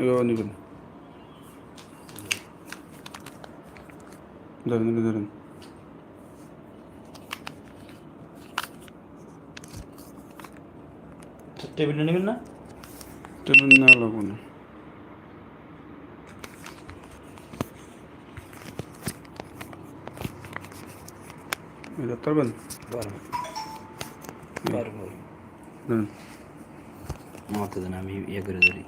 এভাবে নেবেন। ধরেন ধরেন। টেবিলে নেবেন না? টেবিল না লাগবো না। এটা পারবেন পারব পারব মাথা দেন আমি ইয়ে করে ধরি।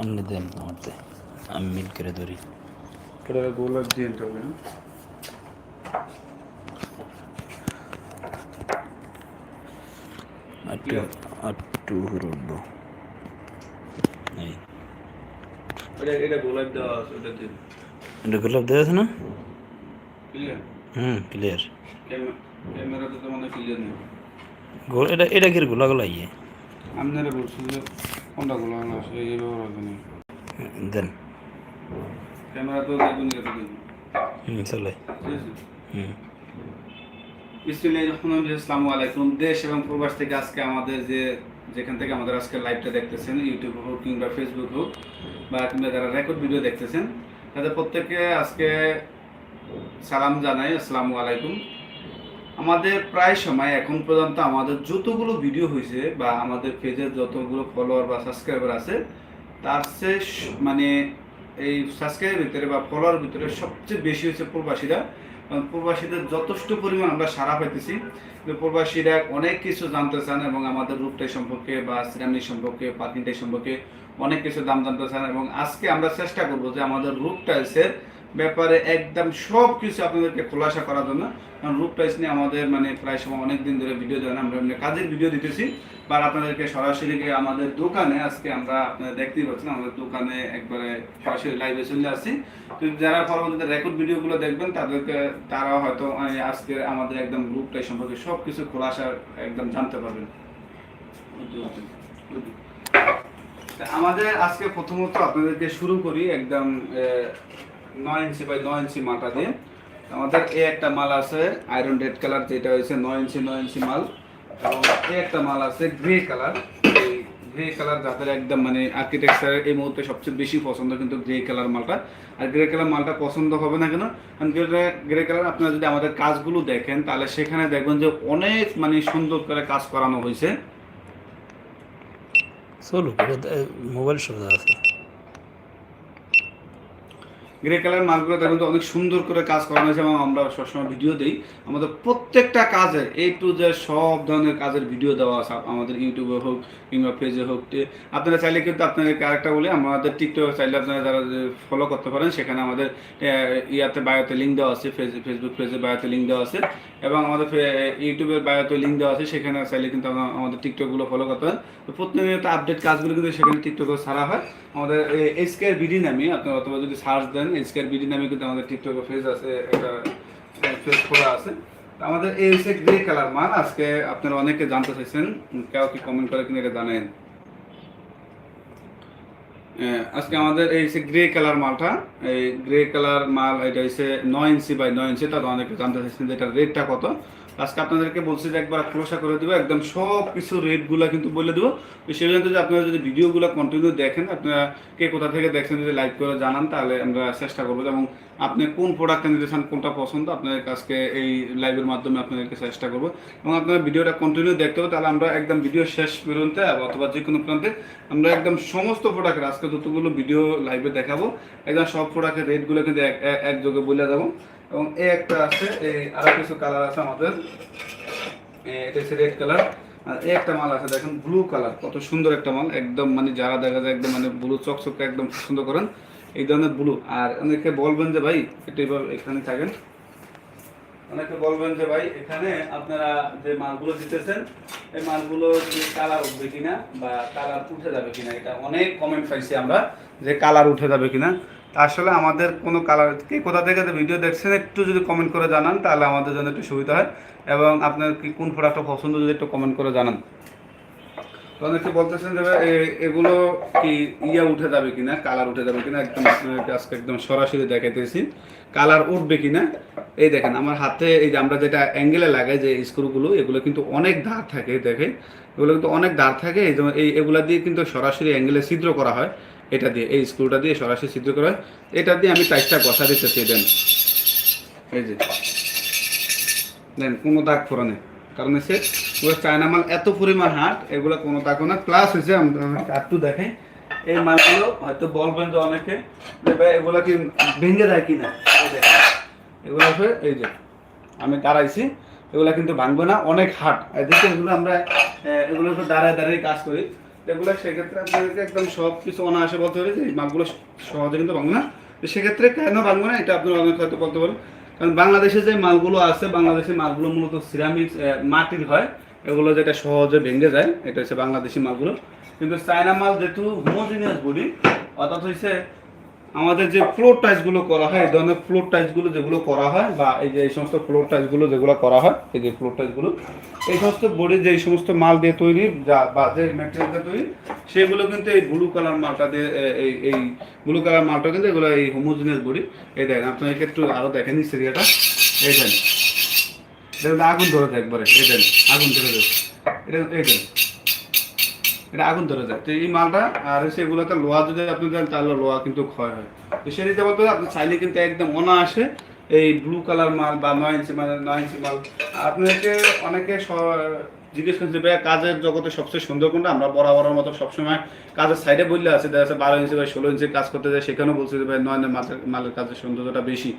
আপনি দেন আমারতে আমি মিল করে ধরি। গোলাপ দিয়ে একটু রুডবো এই। এটা গোলাপ দেওয়া আছে দিন। এটা গোলাপ দেওয়া আছে না? হুম ক্লিয়ার তো মানে এটা এটা কি গোলা গোলা ইয়ে আপনারা বলছেন যে কোনটা গোলাপ আছে এই ব্যবহার হবে না দেন। ক্যামেরা তো দেখুন দেখুন হুম চলে। হুম। বিসমিল্লাহির রহমানির রহিম আসসালামু আলাইকুম। দেশ এবং প্রবাস থেকে আজকে আমাদের যে যেখান থেকে আমাদের আজকে লাইভটা দেখতেছেন ইউটিউব হোক কিংবা ফেসবুক হোক বা কিংবা যারা রেকর্ড ভিডিও দেখতেছেন তাদের প্রত্যেককে আজকে সালাম জানাই। আসসালামু আলাইকুম। আমাদের প্রায় সময় এখন পর্যন্ত আমাদের যতগুলো ভিডিও হয়েছে বা আমাদের পেজের যতগুলো ফলোয়ার বা সাবস্ক্রাইবার আছে, তার স- মানে এই সাবস্ক্রাইবের ভিতরে বা ফলোয়ার ভিতরে সবচেয়ে বেশি হচ্ছে প্রবাসীরা। কারণ প্রবাসীদের যথেষ্ট পরিমাণ আমরা সারা পাইতেছি। প্রবাসীরা অনেক কিছু জানতে চান এবং আমাদের রূপটাই সম্পর্কে বা সিরামিক সম্পর্কে, পাতিনটাই সম্পর্কে অনেক কিছু দাম জানতে চান এবং আজকে আমরা চেষ্টা করব যে আমাদের রূপ টাইলসের ব্যাপারে একদম সব কিছু আপনাদেরকে খোলাসা করার জন্য। কারণ রূপ নিয়ে আমাদের মানে প্রায় সময় অনেক দিন ধরে ভিডিও দেন আমরা কাজের ভিডিও দিতেছি। বা আপনাদেরকে সরাসরি গিয়ে আমাদের দোকানে আজকে আমরা আপনারা দেখতেই পাচ্ছেন আমাদের দোকানে একবারে সরাসরি লাইভে চলে আসছি। তো যারা পরবর্তীতে রেকর্ড ভিডিওগুলো দেখবেন, তাদেরকে তারা হয়তো মানে আজকে আমাদের একদম গ্রুপটাই সম্পর্কে সব কিছু খোলাসা একদম জানতে পারবেন। আমাদের আজকে প্রথমত আপনাদেরকে শুরু করি একদম নয় ইঞ্চি বাই নয় ইঞ্চি মালটা দিয়ে। আমাদের এই একটা মাল আছে আয়রন রেড কালার যেটা হয়েছে নয় ইঞ্চি নয় ইঞ্চি মাল। এবং এই একটা মাল আছে গ্রে কালার গ্রে কালার যাদের একদম মানে আর্কিটেকচারের এই মুহূর্তে সবচেয়ে বেশি পছন্দ কিন্তু গ্রে কালার মালটা। আর গ্রে কালার মালটা পছন্দ হবে না কেন? কারণ গ্রে গ্রে কালার আপনারা যদি আমাদের কাজগুলো দেখেন, তাহলে সেখানে দেখবেন যে অনেক মানে সুন্দর করে কাজ করানো হয়েছে। চলুক মোবাইল সুবিধা আছে। গ্রে কালার মালগুলো তার তো অনেক সুন্দর করে কাজ করানো হয়েছে এবং আমরা সবসময় ভিডিও দিই। আমাদের প্রত্যেকটা কাজের এ টু জে সব ধরনের কাজের ভিডিও দেওয়া আছে। আমাদের ইউটিউবে হোক কিংবা পেজে হোক। আপনারা চাইলে কিন্তু আপনাদের ক্যারেক্টার বলে, আমাদের টিকটকে চাইলে আপনারা যারা ফলো করতে পারেন, সেখানে আমাদের ইয়াতে বায়োতে লিঙ্ক দেওয়া আছে ফেস- ফেসবুক পেজে বায়োতে লিঙ্ক দেওয়া আছে এবং আমাদের ইউটিউবের বায়োতে লিঙ্ক দেওয়া আছে, সেখানে চাইলে কিন্তু আমাদের টিকটকগুলো ফলো করতে পারেন। প্রতিনিয়ত আপডেট কাজগুলো কিন্তু সেখানে টিকটকে ছাড়া হয়। আমাদের এসকেআর বিডি নামে আপনার অথবা যদি সার্চ দেন এসকেআর বিডি নামে কিন্তু আমাদের টিকটকে পেজ আছে একটা পেজ খোলা আছে। আমাদের এই হচ্ছে গ্রে কালার মাল। আজকে আপনারা অনেকে জানতে চাইছেন, কেউ কি কমেন্ট করে কিনা এটা জানেন? আজকে আমাদের এই হচ্ছে গ্রে কালার মালটা। এই গ্রে কালার মাল, এটা হচ্ছে নয় ইঞ্চি বাই নয় ইঞ্চি তাতে অনেকে জানতে চাইছেন যে এটার রেটটা কত। আজকে আপনাদেরকে বলছি যে একবার করে দেবো, একদম সব কিছু কিন্তু বলে দেবো। সেই জন্য যদি আপনারা যদি ভিডিওগুলো কন্টিনিউ দেখেন, আপনারা কে কোথা থেকে দেখছেন যদি করে জানান, তাহলে আমরা চেষ্টা করব এবং আপনি কোন প্রোডাক্টটা নিতে চান, কোনটা পছন্দ, আপনাদের কাছকে এই লাইভের মাধ্যমে আপনাদেরকে চেষ্টা করব। এবং আপনারা ভিডিওটা কন্টিনিউ দেখতে হবে, তাহলে আমরা একদম ভিডিও শেষ পর্যন্ত অথবা যে কোনো প্রান্তে আমরা একদম সমস্ত প্রোডাক্টের আজকে যতগুলো ভিডিও লাইভে দেখাবো, একদম সব প্রোডাক্টের রেটগুলো কিন্তু এক- এক- একযোগে বলে দেবো। এবং এই একটা আছে, এই আরও কিছু কালার আছে আমাদের। এটা হচ্ছে রেড কালার আর এই একটা মাল আছে, দেখেন ব্লু কালার কত সুন্দর একটা মাল। একদম মানে যারা দেখা যায় একদম মানে ব্লু চকচকে একদম পছন্দ করেন, এই ধরনের ব্লু আর অনেকে বলবেন যে, ভাই, একটু এবার এখানে থাকেন। অনেকে বলবেন যে, ভাই, এখানে আপনারা যে মালগুলো দিতেছেন, এই মালগুলো যে কালার উঠবে কিনা বা কালার উঠে যাবে কিনা? এটা অনেক কমেন্ট পাইছি আমরা যে কালার উঠে যাবে কিনা? আসলে আমাদের কোনো কালার কে কোথা থেকে ভিডিও দেখছেন একটু যদি কমেন্ট করে জানান, তাহলে আমাদের জন্য একটু সুবিধা হয়। এবং আপনার কি কোন প্রোডাক্টটা পছন্দ যদি একটু কমেন্ট করে জানান। তো অনেকে বলতেছেন যে এগুলো কি ইয়া উঠে যাবে কিনা কালার উঠে যাবে কিনা, একদম আপনাদেরকে আজকে একদম সরাসরি দেখাইতেছি। কালার উঠবে কিনা, এই দেখেন আমার হাতে, এই যে আমরা যেটা অ্যাঙ্গেলে লাগাই যে স্ক্রুগুলো এগুলো কিন্তু অনেক ধার থাকে দেখে এগুলো কিন্তু অনেক ধার থাকে, এই যেমন এই এগুলা দিয়ে কিন্তু সরাসরি অ্যাঙ্গেলে ছিদ্র করা হয়। এটা দিয়ে, এই স্ক্রুটা দিয়ে সরাসরি ছিদ্র করা হয়। এটা দিয়ে আমি টাইসটা বসা দিতেছি দেন। এই যে, দেন, কোনো দাগ ফোরা নেই কারণ ওগুলো চায়না মাল এত পরিমাণ হাট এগুলো কোনো দাগও না। প্লাস হয়েছে একটু দেখে এই মালগুলো হয়তো বলবেন যে অনেকে, যে ভাই, এগুলো কি ভেঙে দেয় কিনা? এগুলো হচ্ছে, এই যে, আমি দাঁড়াইছি, এগুলো কিন্তু ভাঙবে না, অনেক হাট এদিকে এগুলো আমরা এগুলো তো দাঁড়ায় দাঁড়িয়ে কাজ করি। এগুলো সেক্ষেত্রে আপনাদেরকে একদম সব কিছু অনায়াসে বলতে পারি যে এই মালগুলো সহজে কিন্তু ভাঙবে না। তো সেক্ষেত্রে কেন ভাঙবে না? এটা আপনার অনেক হয়তো বলতে পারেন। কারণ বাংলাদেশে যে মালগুলো আছে বাংলাদেশের মালগুলো মূলত সিরামিক মাটির হয়। এগুলো যেটা সহজে ভেঙে যায়, এটা হচ্ছে বাংলাদেশি মালগুলো। কিন্তু চায়না মাল যেহেতু হোমোজিনিয়াস বলি অর্থাৎ হচ্ছে আমাদের যে ফ্লোর টাইলসগুলো করা হয়, এই ধরনের ফ্লোর টাইলসগুলো যেগুলো করা হয় বা এই যে এই সমস্ত ফ্লোর টাইলসগুলো যেগুলো করা হয়, এই যে ফ্লোর টাইলসগুলো এই সমস্ত বডি যে সমস্ত মাল দিয়ে তৈরি, যা বা যে ম্যাটেরিয়াল দিয়ে তৈরি, সেগুলো কিন্তু এই ব্লু কালার মালটা দিয়ে এই এই ব্লু কালার মালটা কিন্তু এগুলো এই হোমোজিনিয়াস বডি। এই দেখেন আপনাকে একটু আরও দেখেন সিরিয়াটা। এই দেখেন। আগুন ধরে একবারে। এই দেখেন, আগুন ধরে যায় এটা, এই দেখেন। এটা আগুন ধরে যায়। তো এই মালটা, আর সেগুলোতে লোহা যদি আপনি দেন, তাহলে লোহা কিন্তু ক্ষয় হয়। তো সে দিতে বলতে আপনি চাইলে কিন্তু একদম অনায়াসে এই ব্লু কালার মাল বা নয় ইঞ্চি মাল, নয় ইঞ্চি মাল, আপনাকে অনেকে জিজ্ঞেস করছে ভাই কাজের জগতে সবচেয়ে সুন্দর কোনটা? আমরা বরাবরের মতো সবসময় কাজের সাইডে বললে আছে, দেখা যাচ্ছে বারো ইঞ্চি বা ষোলো ইঞ্চি কাজ করতে যায়, সেখানেও বলছে যে, ভাই, নয় নয় মালের কাজের সৌন্দর্যটা বেশি।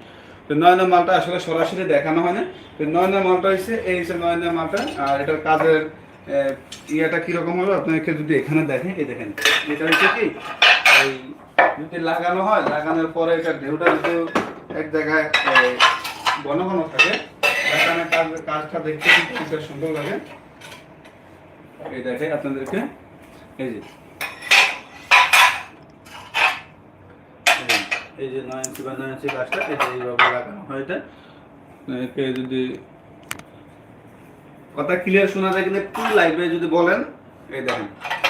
তো নয় নয় মালটা আসলে সরাসরি দেখানো হয় না। তো নয় নয় মালটা হচ্ছে এই হচ্ছে নয় নয় মালটা, আর এটার কাজের ইয়েটা কীরকম হবে? আপনাকে যদি এখানে দেখেন, এই দেখেন, এটা হচ্ছে কি? এই, যদি লাগানো হয়, লাগানোর পরে এটা ঢেউটা যদি এক জায়গায় ঘন ঘন থাকে এখানে কাজ কাজটা দেখতে কিন্তু খুব সুন্দর লাগে। এই দেখে আপনাদেরকে, এই যে এই যে নয় ইঞ্চি বা নয় ইঞ্চি এই যে এইভাবে লাগানো হয় এটা। যদি কথা ক্লিয়ার শোনা যায় কিন্তু একটু লাইভে যদি বলেন এই দেখেন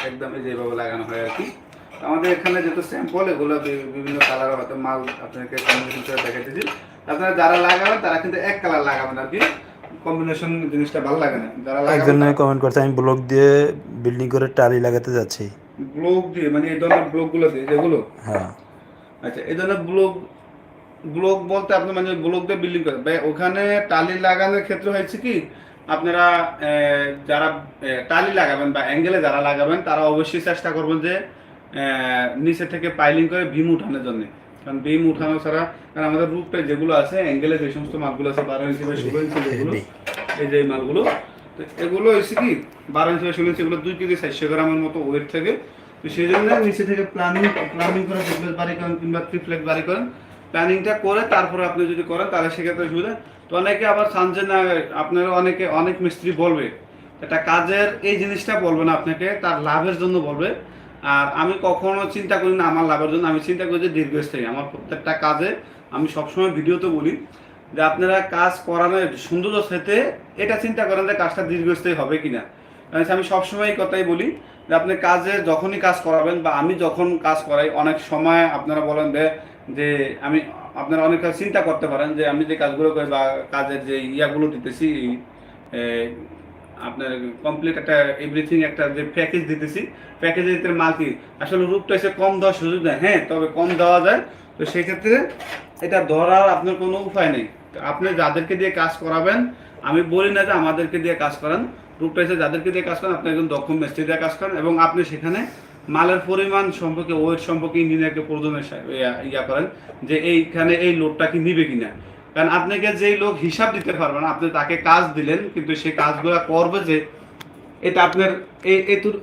একদম এই যে এইভাবে লাগানো হয় আর কি আমাদের এখানে যেহেতু স্যাম্পল এগুলো বিভিন্ন কালার হয়তো মাল আপনাকে কম্বিনেশন করে দেখাইতেছি। আপনারা যারা লাগাবেন তারা কিন্তু এক কালার লাগাবেন আর কি কম্বিনেশন জিনিসটা ভালো লাগে না। যারা একজন কমেন্ট করছে আমি ব্লক দিয়ে বিল্ডিং করে টালি লাগাতে যাচ্ছি। ব্লক দিয়ে মানে এই ধরনের ব্লকগুলো দিয়ে যেগুলো? হ্যাঁ। আচ্ছা এই ধরনের ব্লক ব্লক বলতে আপনি মানে ব্লক দিয়ে বিল্ডিং করেন ভাই ওখানে টালি লাগানোর ক্ষেত্রে হয়েছে কি আপনারা যারা টালি লাগাবেন বা অ্যাঙ্গেলে যারা লাগাবেন, তারা অবশ্যই চেষ্টা করবেন যে নিচে থেকে পাইলিং করে ভীম উঠানোর জন্য। কারণ ভীম উঠানো ছাড়া, কারণ আমাদের রূপটা যেগুলো আছে, অ্যাঙ্গেলে যে সমস্ত মালগুলো আছে, বারো ইঞ্চি বা ষোলো ইঞ্চি যেগুলো, এই যে মালগুলো, তো এগুলো হয়েছে কি, বারো ইঞ্চি বা ষোলো ইঞ্চি এগুলো দুই কেজি চারশো গ্রামের মতো ওয়েট থাকে, তো সেই জন্য নিচে থেকে প্ল্যানিং প্ল্যানিং করে ডুপ্লেক্স বাড়ি করেন কিংবা ট্রিপ্লেক্স বাড়ি করেন। প্ল্যানিংটা করে তারপরে আপনি যদি করেন, তাহলে সেক্ষেত্রে সুবিধা। তো অনেকে আবার যে না, আপনারা অনেকে, অনেক মিস্ত্রি বলবে, এটা কাজের এই জিনিসটা বলবে না আপনাকে, তার লাভের জন্য বলবে। আর আমি কখনো চিন্তা করি না আমার লাভের জন্য, আমি চিন্তা করি যে দীর্ঘস্থায়ী। আমার প্রত্যেকটা কাজে আমি সবসময় ভিডিওতে বলি যে আপনারা কাজ করানোর সৌন্দর্য সাথে এটা চিন্তা করেন যে কাজটা দীর্ঘস্থায়ী হবে কিনা। আমি সবসময় এই কথাই বলি যে আপনি কাজে যখনই কাজ করাবেন বা আমি যখন কাজ করাই, অনেক সময় আপনারা বলেন যে যে আমি, আপনারা অনেক চিন্তা করতে পারেন যে আমি যে কাজগুলো করি বা কাজের যে ইয়াগুলো দিতেছি আপনার কমপ্লিট একটা এভরিথিং একটা যে প্যাকেজ দিতেছি প্যাকেজের ভিতরে মাল কি? আসলে রূপটা এসে কম দেওয়ার সুযোগ দেয়। হ্যাঁ তবে কম দেওয়া যায়। তো সেক্ষেত্রে এটা ধরার আপনার কোনো উপায় নেই। আপনি যাদেরকে দিয়ে কাজ করাবেন, আমি বলি না যে আমাদেরকে দিয়ে কাজ করান। রূপটা এসে যাদেরকে দিয়ে কাজ করেন, আপনি একজন দক্ষ মিস্ত্রি দিয়ে কাজ করেন এবং আপনি সেখানে মালের পরিমাণ সম্পর্কে, ওয়েট সম্পর্কে ইঞ্জিনিয়ারকে প্রয়োজনে ইয়া করেন যে এইখানে এই লোডটা কি নিবে কিনা। কারণ আপনাকে যেই লোক হিসাব দিতে পারবে না, আপনি তাকে কাজ দিলেন, কিন্তু সে কাজগুলো করবে যে এটা আপনার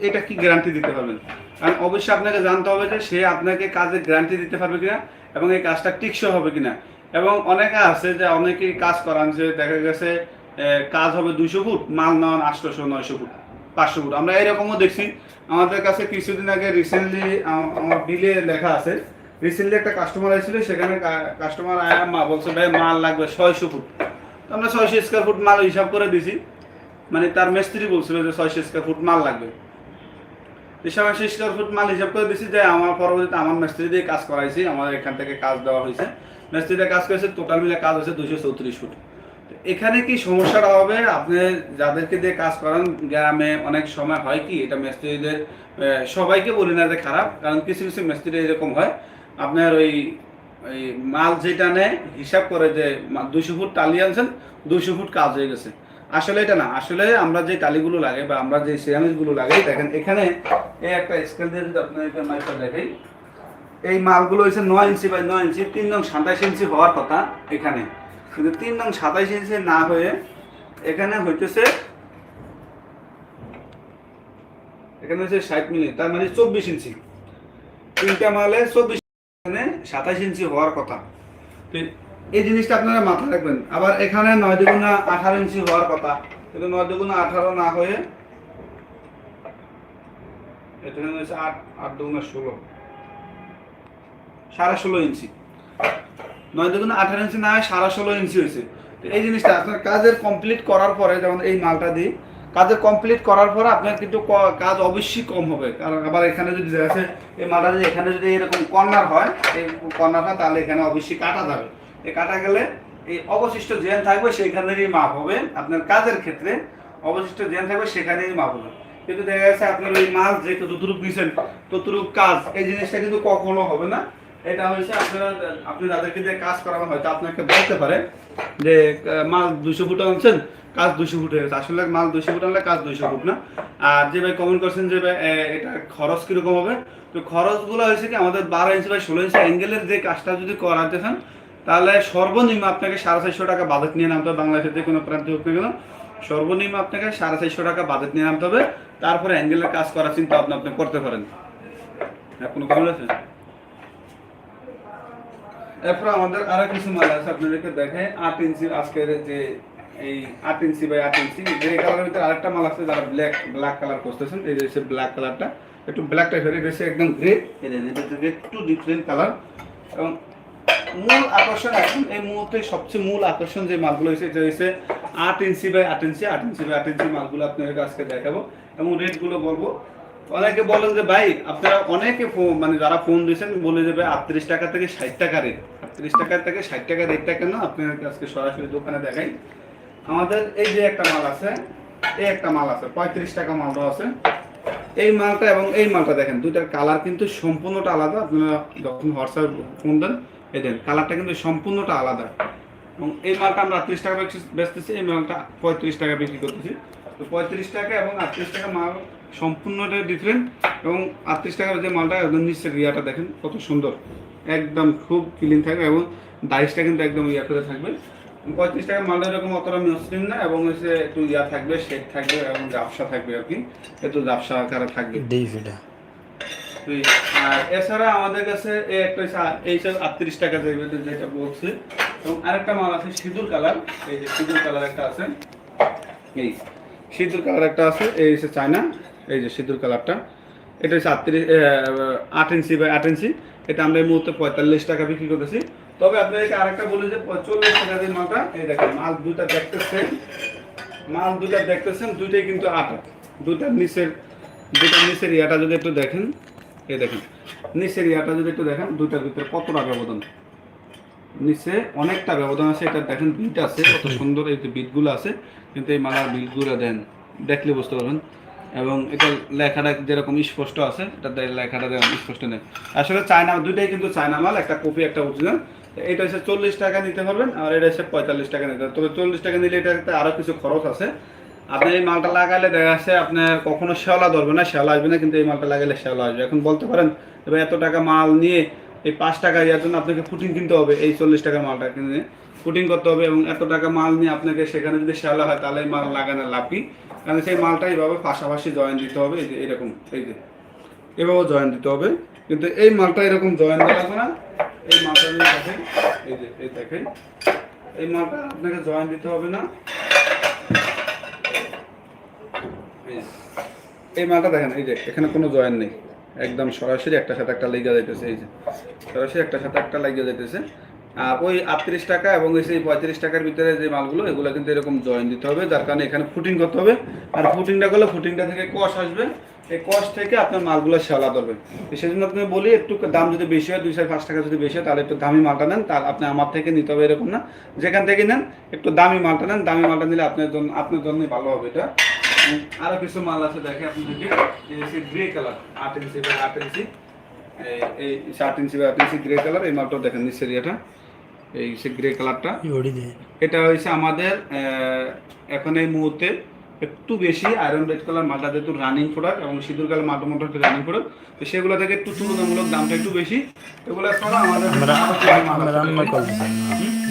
এটা কি গ্যারান্টি দিতে পারবেন? কারণ অবশ্যই আপনাকে জানতে হবে যে সে আপনাকে কাজের গ্যারান্টি দিতে পারবে কিনা এবং এই কাজটা টিকসই হবে কিনা। এবং অনেকে আছে যে অনেকেই কাজ করান যে দেখা গেছে কাজ হবে দুইশো ফুট, মাল নেওয়ান আটশোশো নয়শো ফুট। পাঁচশো ফুট আমরা এরকমও দেখছি। আমাদের কাছে কিছুদিন আগে রিসেন্টলি আমার বিলে লেখা আছে। রিসেন্টলি একটা কাস্টমার এসেছিল সেখানে কাস্টমার আয়া মা, বলছে, ভাই, মাল লাগবে ছয়শো ফুট। আমরা ছয়শো স্কোয়ার ফুট মাল হিসাব করে দিছি। মানে তার মিস্ত্রি বলছিল যে ছয়শো স্কোয়ার ফুট মাল লাগবে। আশি স্কোয়ার ফুট মাল হিসাব করে দিছি যে আমার পরবর্তীতে আমার মিস্ত্রি দিয়ে কাজ করাইছি। আমার এখান থেকে কাজ দেওয়া হয়েছে। মিস্ত্রি দিয়ে কাজ করেছে টোটাল মিলে কাজ হয়েছে দুশো চৌত্রিশ ফুট। এখানে কি সমস্যাটা হবে? আপনি যাদেরকে দিয়ে কাজ করান, গ্রামে অনেক সময় হয় কি, এটা মিস্ত্রিদের সবাইকে বলি না যে খারাপ, কারণ কিছু কিছু মিস্ত্রি এরকম হয়, আপনার ওই মাল যেটা নেয়, হিসাব করে যে দুইশো ফুট টালি আনছেন, দুইশো ফুট কাজ হয়ে গেছে। আসলে এটা না, আসলে আমরা যে টালিগুলো লাগে বা আমরা যে সিরামিকগুলো লাগাই দেখেন এখানে এই একটা স্কেল দিয়ে যদি আপনাদের মাইকটা দেখাই, এই মালগুলো হচ্ছে নয় ইঞ্চি বাই নয় ইঞ্চি, তিন নং সাতাইশ ইঞ্চি হওয়ার কথা এখানে। কিন্তু তিন নং সাতাইশ ইঞ্চি না হয়ে এখানে হইতেছে, এখানে হচ্ছে ষাট মিনিট তার মানে চব্বিশ ইঞ্চি। তিনটা মালে চব্বিশ এখানে সাতাইশ ইঞ্চি হওয়ার কথা। এই জিনিসটা আপনারা মাথায় রাখবেন। আবার এখানে নয় দুগুণা আঠারো ইঞ্চি হওয়ার কথা। কিন্তু নয় দুগুণা আঠারো না হয়ে এখানে হচ্ছে আট আট দুগুণা ষোলো। সাড়ে ষোলো ইঞ্চি। নয় দুগুণা আঠারো ইঞ্চি না হয় সাড়ে ষোলো ইঞ্চি হয়েছে। তো এই জিনিসটা আপনার কাজের কমপ্লিট করার পরে যেমন এই মালটা দিই, কাজের কমপ্লিট করার পরে আপনার কিন্তু কাজ অবশ্যই কম হবে। কারণ আবার এখানে যদি যাচ্ছে, এই মালটা যদি এখানে যদি এরকম কর্নার হয়, এই কর্নার হয় তাহলে এখানে অবশ্যই কাটা যাবে। এই কাটা গেলে এই অবশিষ্ট জেন থাকবে সেখানেরই মাপ হবে। আপনার কাজের ক্ষেত্রে অবশিষ্ট জেন থাকবে সেখানেই মাপ হবে। কিন্তু দেখা যাচ্ছে আপনার ওই মাছ যে যতটুকু দিচ্ছেন ততটুকু কাজ, এই জিনিসটা কিন্তু কখনো হবে না। এটা হচ্ছে আপনারা আপনি যাদেরকে দিয়ে কাজ করানো হয়তো আপনাকে বলতে পারে যে মাল দুশো ফুট আনছেন কাজ দুশো ফুট হয়ে আসলে মাল দুশো ফুট আনলে কাজ দুশো ফুট না। আর যে ভাই কমেন্ট করছেন যে ভাই এটা খরচ কীরকম হবে? তো খরচগুলো হয়েছে কি আমাদের বারো ইঞ্চি বা ষোলো ইঞ্চি অ্যাঙ্গেলের যে কাজটা যদি করাতে চান তাহলে সর্বনিম্ন আপনাকে সাড়ে চারশো টাকা বাজেট নিয়ে নামতে হবে। বাংলাদেশের যে কোনো প্রান্তে হোক না কেন সর্বনিম্ন আপনাকে সাড়ে চারশো টাকা বাজেট নিয়ে নামতে হবে। তারপরে অ্যাঙ্গেলের কাজ করার চিন্তা ভাবনা আপনি করতে পারেন। হ্যাঁ, কোনো কমেন্ট আছে? এরপর আমাদের আরও কিছু মাল আছে আপনাদেরকে দেখে। আট ইঞ্চি আজকের যে এই আট ইঞ্চি বাই আট ইঞ্চি গ্রে কালারের ভিতরে আরেকটা মাল আছে যারা ব্ল্যাক ব্ল্যাক কালার করতেছেন, এই যে হচ্ছে ব্ল্যাক কালারটা একটু ব্ল্যাক টাইপের এটা হচ্ছে একদম গ্রে যে একটু ডিফারেন্ট কালার এবং মূল আকর্ষণ এখন, এই মুহূর্তে সবচেয়ে মূল আকর্ষণ যে মালগুলো হয়েছে, এটা হচ্ছে আট ইঞ্চি বাই আট ইঞ্চি। আট ইঞ্চি বাই আট ইঞ্চি মালগুলো আপনাদেরকে আজকে দেখাবো। এবং রেটগুলো বলব অনেকে বলেন যে, ভাই, আপনারা অনেকে মানে যারা ফোন দিয়েছেন বলে যে ভাই আটত্রিশ টাকা থেকে ষাট টাকা রেট আটত্রিশ টাকা থেকে ষাট টাকা রেটটা কেন আপনাদেরকে আজকে সরাসরি দোকানে দেখাই? আমাদের এই যে একটা মাল আছে, এই একটা মাল আছে, পঁয়ত্রিশ টাকা মালটা আছে। এই মালটা এবং এই মালটা দেখেন, দুইটার কালার কিন্তু সম্পূর্ণটা আলাদা। আপনারা যখন হোয়াটসঅ্যাপ ফোন দেন, এই দেন কালারটা কিন্তু সম্পূর্ণটা আলাদা। এবং এই মালটা আমরা আটত্রিশ টাকা বেচতেছি, এই মালটা পঁয়ত্রিশ টাকা বিক্রি করতেছি। তো পঁয়ত্রিশ টাকা এবং আটত্রিশ টাকা মাল সম্পূর্ণটা ডিফারেন্ট এবং আটত্রিশ টাকার যে মালটা একদম নিচের রিয়াটা দেখেন কত সুন্দর। একদম খুব ক্লিন থাকবে এবং ডাইসটা কিন্তু একদম ইয়া করে থাকবে। পঁয়ত্রিশ টাকার মালটা এরকম অতটা মসৃণ না এবং হচ্ছে একটু ইয়া থাকবে শেড থাকবে এবং জাপসা থাকবে আর কি। একটু জাপসা আকারে থাকবে। আর এছাড়া আমাদের কাছে একটা এই আটত্রিশ টাকা যাইবে যেটা বলছে এবং আরেকটা মাল আছে সিঁদুর কালার। এই যে সিঁদুর কালার একটা আছে। এই সিঁদুর কালার একটা আছে এই হচ্ছে চায়না। এই যে সিঁদুর কালারটা। এটা হচ্ছে আটত্রিশ আট ইঞ্চি বাই আট ইঞ্চি। এটা আমরা এই মুহূর্তে পঁয়তাল্লিশ টাকা বিক্রি করতেছি। তবে আপনাদেরকে আরেকটা বলি যে চল্লিশ টাকা দিয়ে মালটা, এই দেখেন, মাল দুটা দেখতেছেন, মাল দুটা দেখতেছেন, দুইটাই কিন্তু আটা। দুটার নিচের দুটার নিচের ইয়াটা যদি একটু দেখেন, এই দেখেন, নিচের ইয়াটা যদি একটু দেখেন, দুইটার ভিতরে কতটা ব্যবধান? নিচে অনেকটা ব্যবধান আছে, এটা দেখেন, বিট আছে, কত সুন্দর এই যে বিটগুলো আছে, কিন্তু এই মালার বিটগুলো দেন, দেখলে বুঝতে পারবেন। এবং এটা লেখাটা যেরকম স্পষ্ট আছে, এটা লেখাটা যেরকম স্পষ্ট নেই। আসলে চায়না, দুইটাই কিন্তু চায়না মাল, একটা কপি, একটা অরিজিনাল এটা হচ্ছে চল্লিশ টাকা নিতে পারবেন, আর এটা হচ্ছে পঁয়তাল্লিশ টাকা নিতে তবে চল্লিশ টাকা নিলে এটাতে আরও কিছু খরচ আছে। আপনি এই মালটা লাগালে দেখা যাচ্ছে আপনার কখনো শ্যাওলা ধরবে না, শেওলা আসবে না, কিন্তু এই মালটা লাগালে শেওলা আসবে। এখন বলতে পারেন, এবার এত টাকা মাল নিয়ে এই পাঁচ টাকা ইয়ার জন্য আপনাকে ফুটিং কিনতে হবে এই চল্লিশ টাকার মালটা কিনে। ফুটিং করতে হবে এবং এত টাকা মাল নিয়ে আপনাকে সেখানে যদি শ্যাওলা হয়, তাহলে মাল লাগানোর লাভ কি? কারণ সেই মালটা এইভাবে পাশাপাশি জয়েন দিতে হবে, এই যে, এরকম, এই যে। এভাবে জয়েন দিতে হবে। কিন্তু এই মালটা এরকম জয়েন দেওয়া লাগবে না এই মালটা যদি দেখেন, এই যে, এই দেখেন, এই মালটা আপনাকে জয়েন দিতে হবে না। এই মালটা দেখেন, এই যে, এখানে কোনো জয়েন নেই। একদম সরাসরি একটা সাথে একটা লেগে যাইতেছে, এই যে। সরাসরি একটা সাথে একটা লেগে যাইতেছে। ওই আটত্রিশ টাকা এবং সেই পঁয়ত্রিশ টাকার ভিতরে যে মালগুলো, এগুলো কিন্তু এরকম জয়েন দিতে হবে। যার কারণে এখানে ফুটিং করতে হবে। আর ফুটিংটা করলে ফুটিংটা থেকে কষ আসবে। এই কষ্ট থেকে আপনার মালগুলো শেওলা ধরবে। সেই জন্য আপনি বলি, একটু দাম যদি বেশি হয়, দুই চার পাঁচ টাকা যদি বেশি হয়, তাহলে একটু দামি মালটা নেন। তাহলে আপনি আমার থেকে নিতে হবে এরকম না। যেখান থেকে নেন, একটু দামি মালটা নেন। দামি মালটা নিলে আপনার জন্য, আপনার জন্যই ভালো হবে এটা। আরও কিছু মাল আছে দেখে আপনাদেরকে। গ্রে কালার আট ইঞ্চি বা আট ইঞ্চি। এই- আট ইঞ্চি বা আট ইঞ্চি গ্রে কালার এই মালটাও দেখেন নিচের ইয়েটা। এই সে গ্রে কালারটা এটা হয়েছে আমাদের এখন এই মুহূর্তে একটু বেশি আয়রন রেড কালার মালটা যেহেতু রানিং প্রোডাক্ট এবং সিঁদুর কালার মালটা মোটামুটি রানিং প্রোডাক্ট তো সেগুলো থেকে একটু তুলনামূলক দামটা একটু বেশি। এগুলো ছাড়া আমাদের মাল আছে। রান্না করতেছেন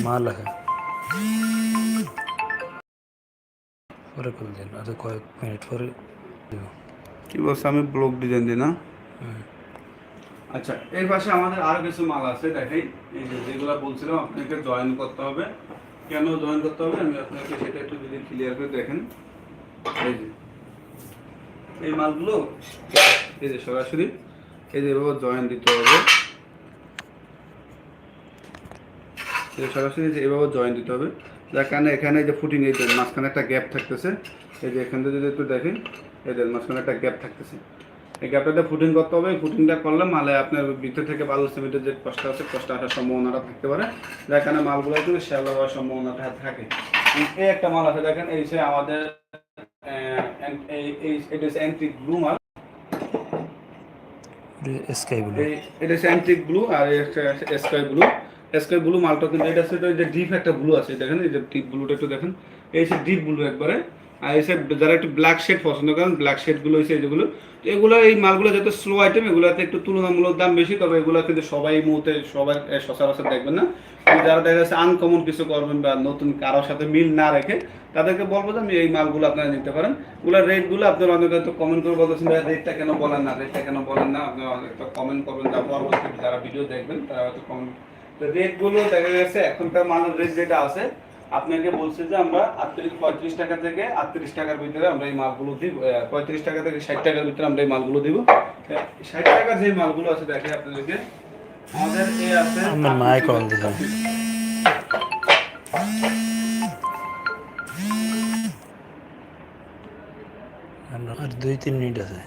মাল আছে। পরে করে দিন আর কয়েক মিনিট পরে কি বলছে? আমি ব্লক ডিজাইন দিই না। আচ্ছা এর পাশে আমাদের আরও কিছু মাল আছে দেখাই এই যে যেগুলো বলছিলাম, আপনাকে জয়েন করতে হবে। কেন জয়েন করতে হবে? আমি আপনাকে সেটা একটু যদি ক্লিয়ার করে দেখেন। এই যে, এই মালগুলো, এই যে সরাসরি, এই যে এভাবে জয়েন দিতে হবে। সরাসরি যে এভাবে জয়েন দিতে হবে। যার কারণে এখানে যে ফুটিং এই মাঝখানে একটা গ্যাপ থাকতেছে। এই যে এখান থেকে যদি একটু দেখেন যে মাঝখানে একটা গ্যাপ থাকতেছে। এই গ্যাপটাতে ফুটিং করতে হবে। ফুটিংটা করলে মালে আপনার ভিতর থেকে বালু সিমেন্টের যে কষ্ট আছে কষ্ট আসার সম্ভাবনাটা থাকতে পারে। যার কারণে মালগুলো কিন্তু শ্যালো হওয়ার সম্ভাবনাটা থাকে। এই একটা মাল আছে দেখেন এই যে আমাদের এই এই- এটা হচ্ছে অ্যান্টিক ব্লু মাল। স্কাই ব্লু এটা হচ্ছে অ্যান্টিক ব্লু আর স্কাই ব্লু স্কাই ব্লু মালটা কিন্তু এটা হচ্ছে যে ডিপ একটা ব্লু আছে দেখেন এই যে ডিপ ব্লুটা একটু দেখেন। এই হচ্ছে ডিপ ব্লু একবারে। সব যারা একটু ব্ল্যাক শেড পছন্দ করেন ব্ল্যাক শেডগুলো যেগুলো, তো এগুলো এই মালগুলো স্লো আইটেম এগুলোতে একটু তুলনামূলক দাম বেশি, তবে এগুলো কিন্তু সবাই মুহূর্তে সচরাচর দেখবেন না। যারা দেখা যাচ্ছে আনকমন কিছু করবেন বা নতুন কারোর সাথে মিল না রেখে, তাদেরকে বলব যে আমি এই মালগুলো আপনারা নিতে পারেন। ওগুলোর রেটগুলো আপনারা অনেকে হয়তো কমেন্ট করে বলতেছেন, ভাই রেটটা কেন বলেন না রেটটা কেন বলেন না? আপনারা কমেন্ট করবেন, যা পরবর্তীতে যারা ভিডিও দেখবেন, তারা হয়তো কমেন্ট রেটগুলো দেখা গেছে এখনকার মালের রেট যেটা আছে আপনাকে বলছে যে আমরা আটত্রিশ পঁয়ত্রিশ টাকা থেকে আটত্রিশ টাকার ভিতরে আমরা এই মালগুলো দিব পঁয়ত্রিশ টাকা থেকে ষাট টাকার ভিতরে আমরা এই মালগুলো দিব। ষাট টাকার যে মালগুলো আছে দেখে আপনাদেরকে আমাদের এ আছে আমার মায়ে কল দিলাম আর দুই তিন মিনিট আছে।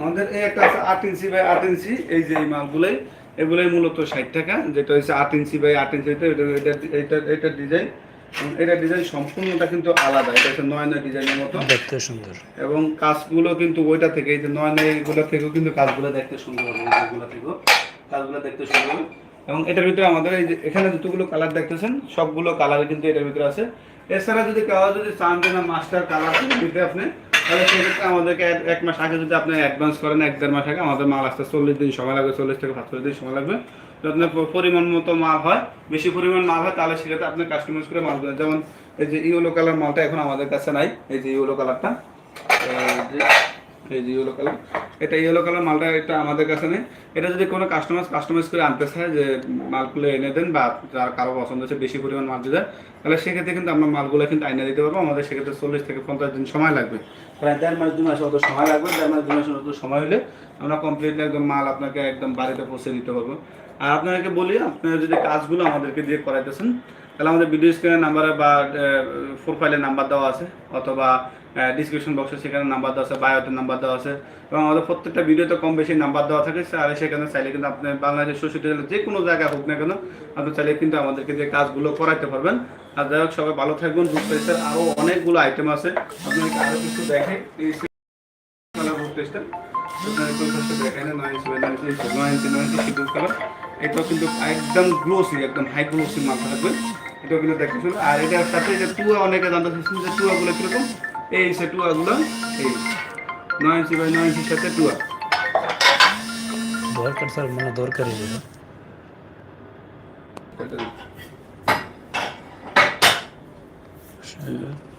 আমাদের এই একটা আছে আট ইঞ্চি বাই আট ইঞ্চি এই যে এই মালগুলোই। এগুলোই মূলত ষাট টাকা যেটা হচ্ছে আট ইঞ্চি বাই আট ইঞ্চি এটা এটা এটা এটা ডিজাইন এটা ডিজাইন সম্পূর্ণটা কিন্তু আলাদা এটা হচ্ছে নয়না ডিজাইনের মতো। দেখতে সুন্দর। এবং কাজগুলো কিন্তু ওইটা থেকে এই যে নয়না এইগুলো থেকেও কিন্তু কাজগুলো দেখতে সুন্দর হবে এইগুলো থেকেও কাজগুলো দেখতে সুন্দর। এবং এটার ভিতরে আমাদের এই যে এখানে যতগুলো কালার দেখতেছেন সবগুলো কালার কিন্তু এটার ভিতরে আছে। এছাড়া যদি কালার যদি চান যে না মাস্টার কালার দিতে আপনি তাহলে সেক্ষেত্রে আমাদেরকে এক- মাস আগে যদি আপনি অ্যাডভান্স করেন, এক দেড় মাস আগে, আমাদের মাল আসতে চল্লিশ দিন সময় লাগবে, চল্লিশ থেকে সাতচল্লিশ দিন সময় লাগবে। যদি পরিমাণ মতো মাল হয়, বেশি পরিমাণ মাল হয়, তাহলে সেক্ষেত্রে আপনি কাস্টমাইজ করে মাল যেমন এই যে ইউলো কালার মালটা এখন আমাদের কাছে নাই, এই যে ইউলো কালারটা এই যে ইয়েলো কালার এটা ইয়েলো কালার মালটা এটা আমাদের কাছে নেই। এটা যদি কোনো কাস্টমার কাস্টমাইজ করে আনতে চায় যে মালগুলো এনে দেন বা যার কারও পছন্দ হচ্ছে বেশি পরিমাণ মাল দিতে, তাহলে সেক্ষেত্রে কিন্তু আমরা মালগুলো কিন্তু আইনে দিতে পারব। আমাদের সেক্ষেত্রে চল্লিশ থেকে পঞ্চাশ দিন সময় লাগবে। প্রায় দেড় মাস দু মাস অত সময় লাগবে। দেড় মাস দু মাসের মতো সময় হলে আমরা কমপ্লিট একদম মাল আপনাকে একদম বাড়িতে পৌঁছে দিতে পারব। আর আপনাকে বলি, আপনারা যদি কাজগুলো আমাদেরকে দিয়ে করাইতেছেন তাহলে আমাদের ভিডিও স্ক্রিনের নাম্বারে বা প্রোফাইলে নাম্বার দেওয়া আছে, অথবা ডিসক্রিপশন বক্সে সেখানে নাম্বার দেওয়া আছে বায়োতে নাম্বার দেওয়া আছে, এবং আমাদের প্রত্যেকটা ভিডিওতে কম বেশি নাম্বার দেওয়া থাকে আর সেখানে চাইলে কিন্তু আপনি বাংলাদেশের জেলার যে কোনো জায়গায় হোক না কেন, আপনি চাইলে কিন্তু আমাদেরকে যে কাজগুলো করাইতে পারবেন। আর যাই হোক, সবাই ভালো থাকবেন টুথপেস্টের আরও অনেকগুলো আইটেম আছে আপনাকে আরও কিছু দেখে কালার টুথপেস্টটা দেখেন কালার এটাও কিন্তু একদম গ্লোসি একদম হাই গ্লোসি মাল থাকবে। এটাও কিন্তু দেখতে শুনুন আর এটার সাথে যে টুয়া অনেকে জানতে চাচ্ছেন যে টুয়াগুলো কীরকম? এই সে টুয়াগুলো এই নয় ইঞ্চি বাই নয় ইঞ্চির সাথে টুয়া দরকার স্যার মানে দরকারই ছিল ও